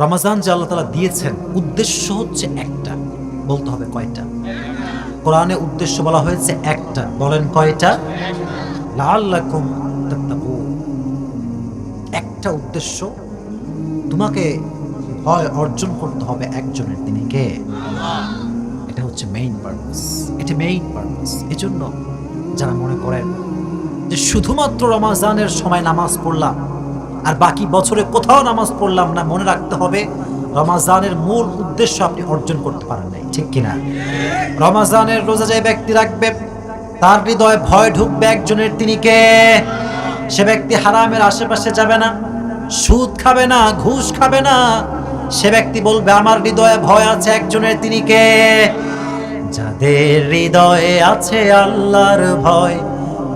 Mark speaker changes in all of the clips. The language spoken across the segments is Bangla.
Speaker 1: রমাজান যে আল্লাহ তালা দিয়েছেন, উদ্দেশ্য হচ্ছে একটা। বলতে হবে কয়টা? কোরআনে উদ্দেশ্য বলা হয়েছে একটা। বলেন কয়টা? একটা উদ্দেশ্য, তোমাকে ভয় অর্জন করতে হবে একজনের তিনি কে? এটা হচ্ছে মেইন পারপাস এটা মেইন পারপাস এজন্য যারা মনে করেন যে শুধুমাত্র রমাজানের সময় নামাজ পড়লাম আর বাকি বছরে কোথাও নামাজ পড়লাম না, মনে রাখতে হবে রমাজানের মূল উদ্দেশ্য আপনি অর্জন করতে পারেন নাই, ঠিক কিনা? রমাজানের রোজা যে ব্যক্তি রাখবে, তার হৃদয়ে ভয় ঢুকবে একজনের, তিনি কে? সে ব্যক্তি হারামের আশেপাশে যাবে না, সুদ খাবে না, ঘুষ খাবে না। সে ব্যক্তি বলবে, আমার হৃদয়ে ভয় আছে একজনের, তিনি কে? যাদের হৃদয়ে আছে আল্লাহর ভয়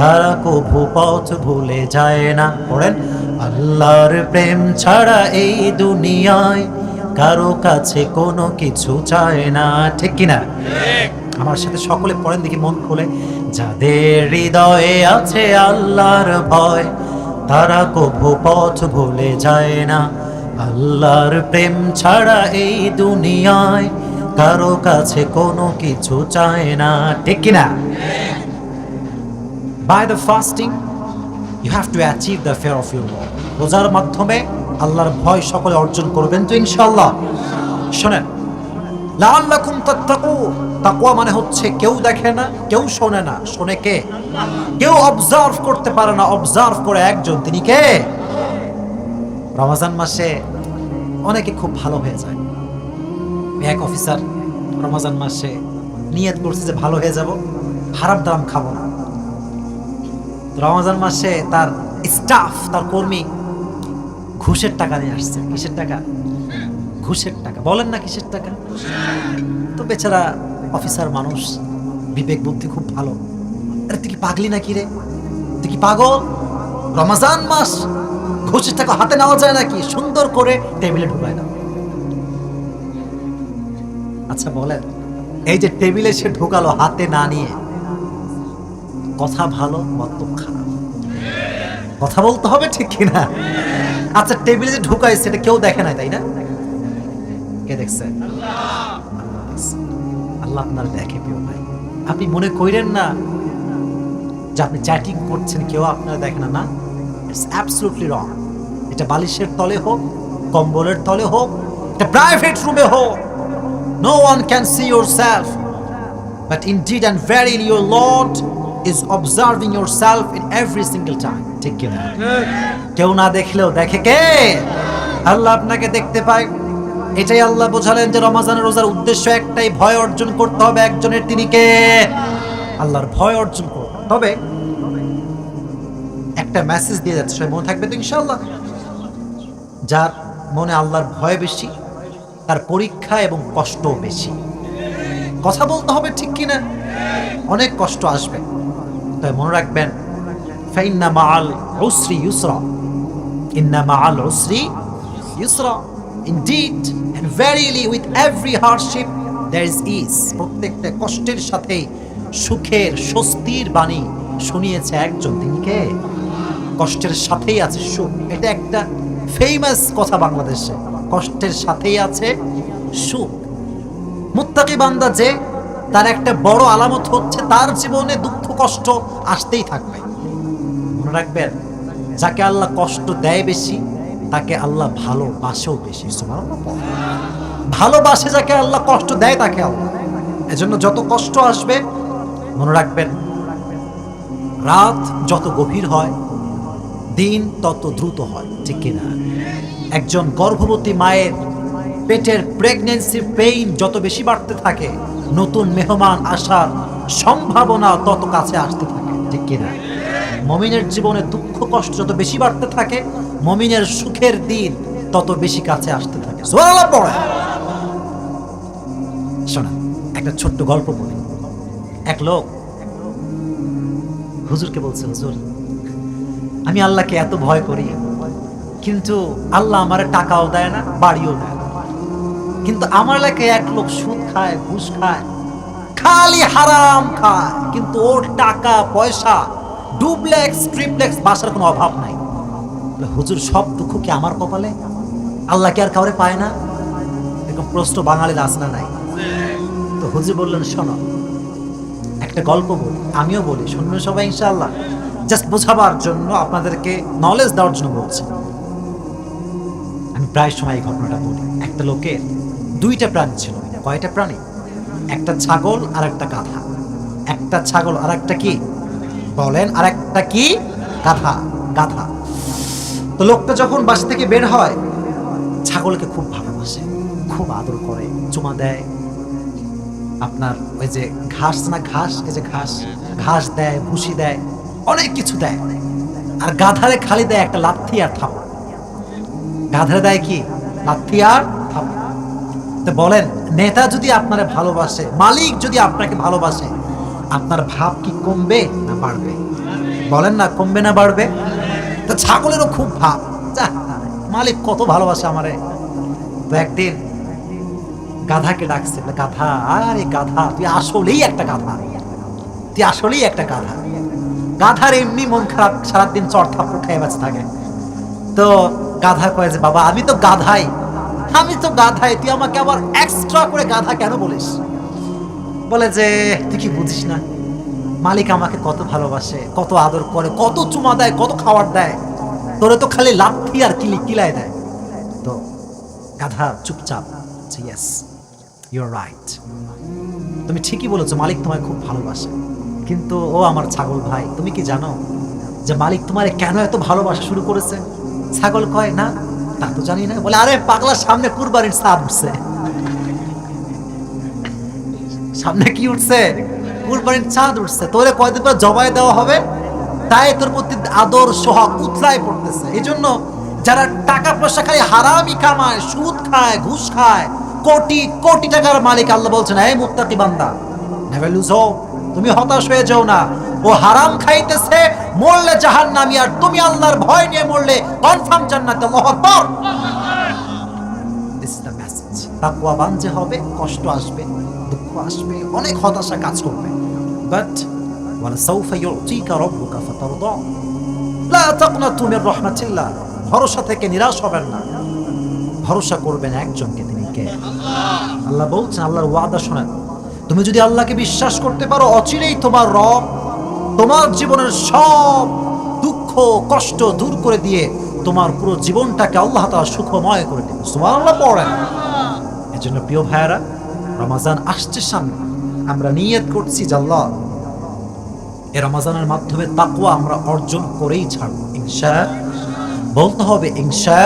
Speaker 1: তারা কভু পথ ভুলে যায় না। পড়েন, আল্লাহর প্রেম ছাড়া এই দুনিয়ায় কারও কাছে কোনো কিছু চায় না। ঠিক কিনা? আমার সাথে সকলে পড়েন দেখি মন খুলে। যাদের হৃদয়ে আছে আল্লাহর ভয়, তারা কভু পথ ভুলে যায় না। আল্লাহর প্রেম ছাড়া এই দুনিয়ায় কারও কাছে কোনো কিছু চায় না। ঠিক কিনা? By the fasting you have to achieve the fear of your lord রোজার মাধ্যমে আল্লাহর ভয় সকলে অর্জন করবেন তো ইনশাআল্লাহ। শোনেন, লাআল্লাকুম তাত্তাকু তাকওয়া মানে হচ্ছে কেউ দেখে না, কেউ শোনে না। শোনে কে? কেউ অবজার্ভ করতে পারে না অবজার্ভ করে একজন। তিনি কে? রমাজান মাসে অনেকে খুব ভালো হয়ে যায়। এক অফিসার রমাজান মাসে নিয়ত করছে যে ভালো হয়ে যাব, হারাম দাম খাব না। রমাজান মাসে তার স্টাফ তার কর্মী ঘুষের টাকা নিয়ে আসছে। কিসের টাকা? ঘুষের টাকা। বলেন না কিসের টাকা? তো বেচারা অফিসার মানুষ, বিবেক বুদ্ধি খুব ভালো। আরে তুই কি পাগলি নাকি রে? তুই কি পাগল? রমাজান মাস, ঘুষের টাকা হাতে নেওয়া যায় নাকি? সুন্দর করে টেবিলে ঢুকায় দাও। আচ্ছা বলেন, এই যে টেবিলে সে ঢুকালো হাতে না নিয়ে কথা ভালো, মতলব খারাপ। কথা বলতে হবে ঠিক কিনা? আচ্ছা টেবিলে যে ঢুকাই সেটা কেউ দেখে না তাই না? কে দেখছে? আল্লাহ আপনার দেখে, প্রিয় ভাই। আপনি মনে কইরেন না যে আপনি চ্যাটিং করছেন, কেউ আপনার দেখে না না? ইটস অ্যাবসলুটলি রং এটা বালিশের তলে হোক, কম্বলের তলে হোক, এটা প্রাইভেট রুমে হোক no one can see yourself But indeed and verily your Lord is observing yourself in every single time. ঠিক কিনা? কেউ না দেখলেও দেখে কে? আল্লাহ আপনাকে দেখতে পায়। এটাই আল্লাহ বোঝালেন যে রমাজানের রোজার উদ্দেশ্য একটাই, ভয় অর্জন করতে হবে একজনের। তিনি কে? আল্লাহর ভয় অর্জন করতে তবে একটা মেসেজ দিয়ে যাচ্ছে, সবাই মনে থাকবে তো ইনশাআল্লাহ? যার মনে আল্লাহর ভয় বেশি, তার পরীক্ষা এবং কষ্ট বেশি। কথা বলতে হবে ঠিক কিনা? অনেক কষ্ট আসবে। তাই মনে রাখবেন, ফাইন্না মাআল উসরি ইউসরা। ইন্না মাআল উসরি ইউসরা। Indeed and verily with every hardship there is is প্রত্যেকটা কষ্টের সাথে সুখের, স্বস্তির বাণী শুনিয়েছে একজন। তিনি কষ্টের সাথেই আছে সুখ। এটা একটা ফেমাস কথা বাংলাদেশে। কষ্টের সাথেই আছে সুখ। মুত্তাকি বান্দা যে তার একটা বড় আলামত হচ্ছে তার জীবনে দুঃখ, কষ্ট আসতেই থাকবে। মনে রাখবেন, যাকে আল্লাহ কষ্ট দেয় বেশি, তাকে আল্লাহ ভালোবাসেও বেশি। ভালোবাসে যাকে আল্লাহ কষ্ট দেয়, তাকে আল্লাহ। এজন্য যত কষ্ট আসবে, মনে রাখবেন, রাত যত গভীর হয়, দিন তত দ্রুত হয়, ঠিক কিনা? একজন গর্ভবতী মায়ের পেটের প্রেগনেন্সির পেইন যত বেশি বাড়তে থাকে নতুন মেহমান আসার সম্ভাবনা তত কাছে আসতে থাকে, ঠিক কিনা? মমিনের জীবনে দুঃখ, কষ্ট যত বেশি বাড়তে থাকে, মমিনের সুখের দিন তত বেশি কাছে আসতে থাকে। শোনা, একটা ছোট্ট গল্প বলি। এক লোক হুজুরকে বলছে, হুজুর, আমি আল্লাহকে এত ভয় করি, কিন্তু আল্লাহ আমার টাকাও দেয় না, বাড়িও দেয় কিন্তু আমার এলাকায় এক লোক সুদ খায়, ঘুষ খায়, খালি হারাম খায়। কিন্তু ওর টাকা, পয়সা, ডুপ্লেক্স, ট্রিপ্লেক্স, বাসার কোনো অভাব নাই। হুজুর, সব দুঃখ কি আমার কপালে? আল্লাহ কি আর কাউরে পায় না? এরকম প্রশ্ন বাঙালির আসনা নাই। তো হুজুর বললেন, শোনো, একটা গল্প বলি, আমিও বলি, শুনবেন সবাই ইনশাআল্লাহ। জাস্ট বোঝাবার জন্য আপনাদেরকে নলেজ দেওয়ার জন্য বলছি। আমি প্রায় সময় এই ঘটনাটা বলি। একটা লোকের দুইটা প্রাণী ছিল। কয়টা প্রাণী? একটা ছাগল আর একটা গাধা। একটা ছাগল আর একটা কি? বলেন, আর একটা কি? গাধা গাধা। তো লোকটা যখন বাসা থেকে বের হয়, ছাগলকে খুব ভালোবাসে, খুব আদর করে, চুমা দেয়। আপনার ওই যে ঘাস না ঘাস, এই যে ঘাস ঘাস দেয়, ভুসি দেয়, অনেক কিছু দেয়। আর গাধারে খালি দেয় একটা লাথি আর থাপড় গাধারে দেয় কি? লাথি আর তো বলেন, নেতা যদি আপনারে ভালোবাসে, মালিক যদি আপনাকে ভালোবাসে, আপনার ভাব কি কমবে না বাড়বে? বলেন না, কমবে না বাড়বে? তো ছাগলেরও খুব ভাব। মালিক কত ভালোবাসে আমারে। তো একদিন গাধাকে ডাকছে গাধা, আরে গাধা, তুই আসলেই একটা গাধা। তুই আসলেই একটা গাধা। গাধার এমনি মন খারাপ, সারাদিন চর থাপ্পড় খেয়ে বেঁচে থাকে। তো গাধা কয়ে যে, বাবা, আমি তো গাধাই। আমি তো গাধাই তুই আমাকে আবার এক্সট্রা করে গাধা কেন বলিস? বলে যে, তুই কি বুঝিস না? মালিক আমাকে কত ভালোবাসে, কত আদর করে, কত চুমা দেয়, কত খাবার দেয়। তোরে তো খালি লাথি আর কিলি কিলায় দেয়। তো, গাধা, চুপচাপ ইয়েস ইউর রাইট তুমি ঠিকই বলেছ, মালিক তোমায় খুব ভালোবাসে। কিন্তু ও আমার ছাগল ভাই, তুমি কি জানো যে মালিক তোমারে কেন এত ভালোবাসা শুরু করেছে? ছাগল কয়, না তা তো জানি না। বলে, আরে, পাগলার সামনে কুরবানির সাপ উঠছে। সামনে কি উঠছে? কুরবানির চাঁদ উঠছে। তোরে কয়দিন পর জবাই দেওয়া হবে? তাই তোর প্রতি আদর সোহাগ উতলায় পড়তেছে। এই জন্য যারা টাকা পয়সা খায়, হারামি কামায়, সুদ খায়, ঘুষ খায়, কোটি কোটি টাকার মালিক, আল্লাহ বলছেন এই মুত্তাকি বান্দা নেভার লুজ হোপ তুমি হতাশ হয়ে যাও না। ও হারাম খাইতেছে মরলে জাহান নামি আর তুমি আল্লাহর ভয় নিয়ে মরলে কনফার্ম জান্নাতে মেসেজ তাকওয়াবান যে হবে, কষ্ট আসবে, দুঃখ আসবে, অনেক হতাশা কাজ করবে। বাট ওয়ালা সাউফা ইউতিকা রাব্বুকা ফাতারদা। লা তাকনাতু মির রাহমাতিল্লাহ। ভরসা থেকে নিরাশ হবেন না। ভরসা করবেন একজনকে, তিনি কে? আল্লাহ বলছেন, আল্লাহর ওয়াদা শোনেন। তুমি যদি আল্লাহকে বিশ্বাস করতে পারো, অচিরেই তোমার রব তোমার জীবনের সব দুঃখ, কষ্ট দূর করে দিয়ে তোমার পুরো জীবনটাকে আল্লাহ তাআলা সুখময় করে দেবে। সুবহানাল্লাহ পড়েন। এজন্য প্রিয় ভাইয়েরা, রমাজান আসছে সামনে। আমরা নিয়ত করছি যে আল্লাহ, এ রমাজানের মাধ্যমে তাকওয়া আমরা অর্জন করেই ছাড়বো। ইনশা, বলতে হবে ইনশা,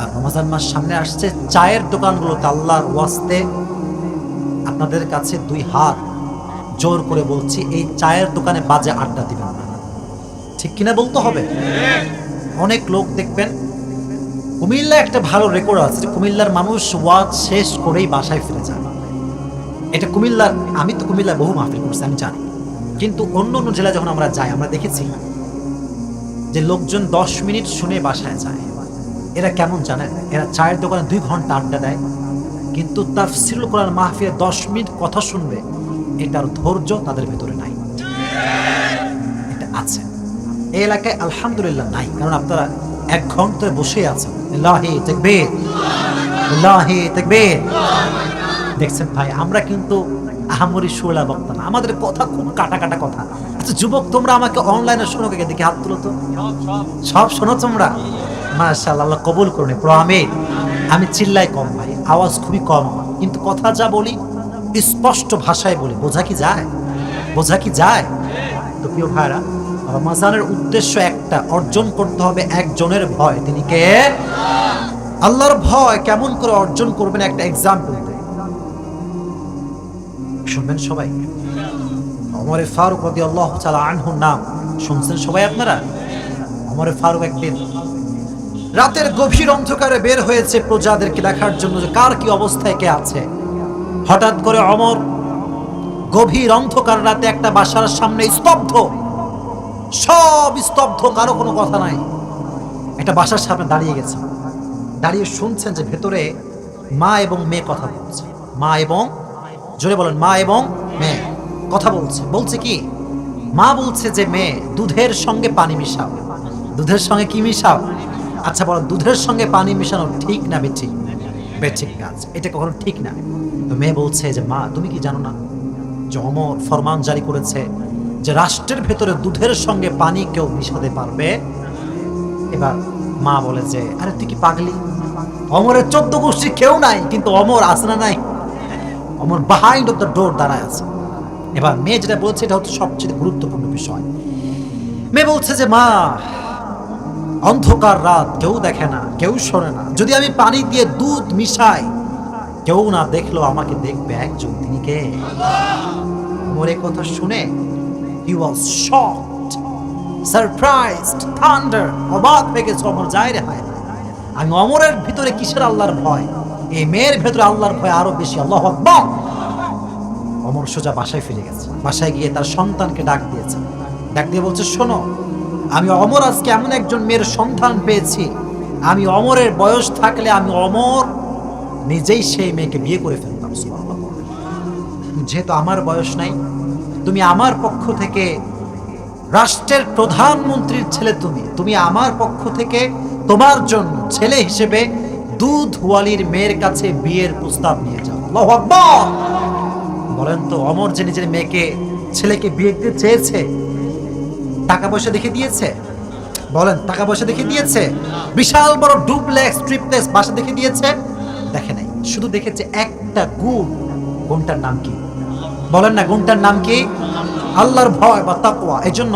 Speaker 1: আর রমাজান মাস সামনে আসছে, চায়ের দোকানগুলোতে আল্লাহর ওয়াস্তে আপনাদের কাছে দুই হাত জোর করে বলছি, এই চায়ের দোকানে বাজে আড্ডা দিবেন না। ঠিক কিনা বলতে হবে? অনেক লোক দেখবেন কুমিল্লা একটা ভালো রেকর্ড আছে কুমিল্লার মানুষ ওয়াজ শেষ করেই বাসায় ফিরে যায়। এটা কুমিল্লার, আমি তো কুমিল্লার বহু মাহফিল করছি, আমি জানি। কিন্তু অন্য অন্য জেলায় যখন আমরা যাই, আমরা দেখেছি যে লোকজন দশ মিনিট শুনে বাসায় যায়। এরা কেমন জানেন এরা চায়ের দোকানে দুই ঘণ্টা আড্ডা দেয়, কিন্তু তাফসিরুল কোরআন মাহফিলে দশ মিনিট কথা শুনবে। এটার ধৈর্য তাদের ভেতরে নাই। এটা আছে। এই এলাকায় আলহামদুলিল্লাহ নাই। কারণ আপনারা এক ঘন্টায় বসে আছেন। লাহি তাকবীর। লাহি তাকবীর। দেখছেন ভাই, আমরা কিন্তু আহামরি সুলা বক্তা না। আমাদের কথা খুব কাটা কাটা কথা। আচ্ছা যুবক, তোমরা আমাকে অনলাইনে শোনো কে দেখি হাত তুলো তো। সব শোনো তোমরা। মাশাআল্লাহ, আল্লাহ কবুল করুন। প্রণামে আমি চিল্লাই কম ভাই, আওয়াজ খুবই কম কিন্তু কথা যা বলি স্পষ্ট ভাষায় বলি, বোঝা কি যায়? বোঝা কি যায়? তো প্রিয় ভাইরা রমাজানের উদ্দেশ্য একটা, অর্জন করতে হবে একজনের ভয়। তিনি কে? আল্লাহর ভয় কেমন করে অর্জন করবেন একটা এক্সাম্পল শুনবেন সবাই? অমরে ফারুক রদি আল্লাহ তালা আনহুর নাম। শুনছেন সবাই আপনারা? অমরে ফারুক একদিন রাতের গভীর অন্ধকারে বের হয়েছে প্রজাদেরকে দেখার জন্য যে কার কি অবস্থায় কে আছে। হঠাৎ করে অমর গভীর অন্ধকার রাতে একটা বাসার সামনে স্তব্ধ। সব স্তব্ধ, কারও কোনো কথা নাই। একটা বাসার সামনে দাঁড়িয়ে গেছে। দাঁড়িয়ে শুনছেন যে ভেতরে মা এবং মেয়ে কথা বলছে। মা এবং, জোরে বলেন, মা এবং মেয়ে কথা বলছে। বলছে কি? মা বলছে যে, মেয়ে, দুধের সঙ্গে পানি মিশাও। দুধের সঙ্গে কি মিশাও? আচ্ছা বলো, দুধের সঙ্গে পানি মিশানো ঠিক না বেঠিক? বেঠিক কাজ। এটা কখনো ঠিক না। তো মেয়ে বলছে যে, মা, তুমি কি জানো না? যে অমর ফরমান জারি করেছে যে রাষ্ট্রের ভেতরে দুধের সঙ্গে পানি কেউ মিশাতে পারবে? এবার মা বলে যে, আরে, তুই কি পাগলি? অমরের চোদ্দ গোষ্ঠী কেউ নাই, কিন্তু অমর আসনা নাই? Amar behind of the door দাঁড়ায় আছে। এবার মেয়ে যেটা বলছে, এটা হচ্ছে সবচেয়ে গুরুত্বপূর্ণ বিষয়। মেয়ে বলছে যে, মা অন্ধকার রাত, কেউ দেখে না, কেউ শোনে না। যদি আমি পানি দিয়ে দুধ মিশাই, কেউ না দেখল আমাকে দেখবে একজন। তিনি কে? মোরে কথা শুনে he was shocked surprised thunder অবাক হয়ে গেছে, অমর যায় রে হায়। আমি অমরের ভিতরে কিসের আল্লাহর ভয়? এই মেয়ের ভেতরে আল্লাহর ভয় আরও বেশি। আল্লাহ আকবার! অমর সোজা বাসায় ফিরে গেছে। বাসায় গিয়ে তার সন্তানকে ডাক দিয়েছে। ডাক দিয়ে বলছে, শোনো আমি অমর আজকে এমন একজন মেয়ের সন্ধান পেয়েছি। আমি অমরের বয়স থাকলে আমি অমর নিজেই সেই মেয়েকে বিয়ে করে ফেলতাম যেহেতু আমার বয়স নাই, তুমি আমার পক্ষ থেকে রাষ্ট্রের প্রধানমন্ত্রীর ছেলে তুমি। তুমি আমার পক্ষ থেকে তোমার জন্য ছেলে হিসেবে দুধ ওয়ালির মেয়ের কাছে বিয়ের প্রস্তাব নিয়ে যাও। বলেন তো, অমর যে নিজের মেয়েকে, ছেলেকে বিয়ে দিতে চেয়েছে টাকা পয়সা দেখে দিয়েছে? বলেন টাকা পয়সা দেখে দিয়েছে? বিশাল বড় ডুপ্লেক্স, ট্রিপ্লেক্স বাসা দেখে দিয়েছে? দেখে নাই। শুধু দেখেছে একটা গুণ। গুণটার নাম কি? বলেন না, গুণটার নাম কি? আল্লাহর ভয় বা তাকওয়া। এই জন্য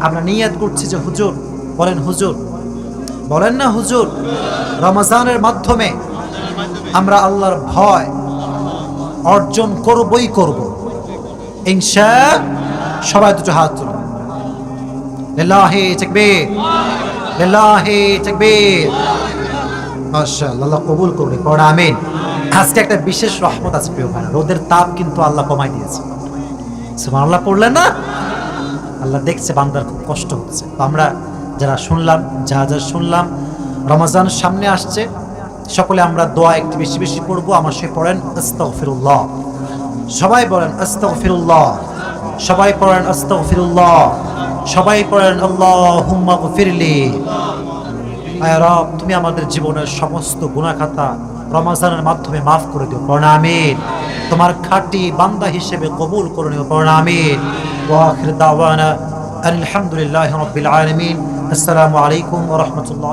Speaker 1: আমরা নিয়াত করছি যে, হুজুর, বলেন হুজুর, বলেন না হুজুর, রমজানের মাধ্যমে আমরা আল্লাহর ভয় অর্জন করবই করব। ইনশা, সবাই দুটো হাত তুলুন লিল্লাহি তাকবীর লিল্লাহি তাকবীর মাশাআল্লাহ, আল্লাহ কবুল করবে পড় আমিন। আজকে একটা বিশেষ রহমত আছে, প্রিয় ভাই রোদের তাপ কিন্তু আল্লাহ কমাই দিয়েছে। সুবহানাল্লাহ পড়লেন না? আল্লাহ দেখছে, বান্দার খুব কষ্ট হচ্ছে। তো আমরা যারা শুনলাম যা যা শুনলাম, রমজান সামনে আসছে, সকলে আমরা দোয়া একটু বেশি বেশি পড়ব। আমার সে পড়েন আস্তাগফিরুল্লাহ। সবাই বলেন আস্তাগফিরুল্লাহ। সবাই পড়েন আস্তাগফিরুল্লাহ। সবাই পড়েন আয় রব, তুমি আমাদের জীবনের সমস্ত গুনাহ-খাতা রমজানের মাধ্যমে মাফ করে দিও প্রণামিন তোমার খাটি বান্দা হিসেবে কবুল করে নিও প্রণামিন আলহামদুলিল্লাহ আসসালামু আলাইকুম রাহমাতুল্লাহি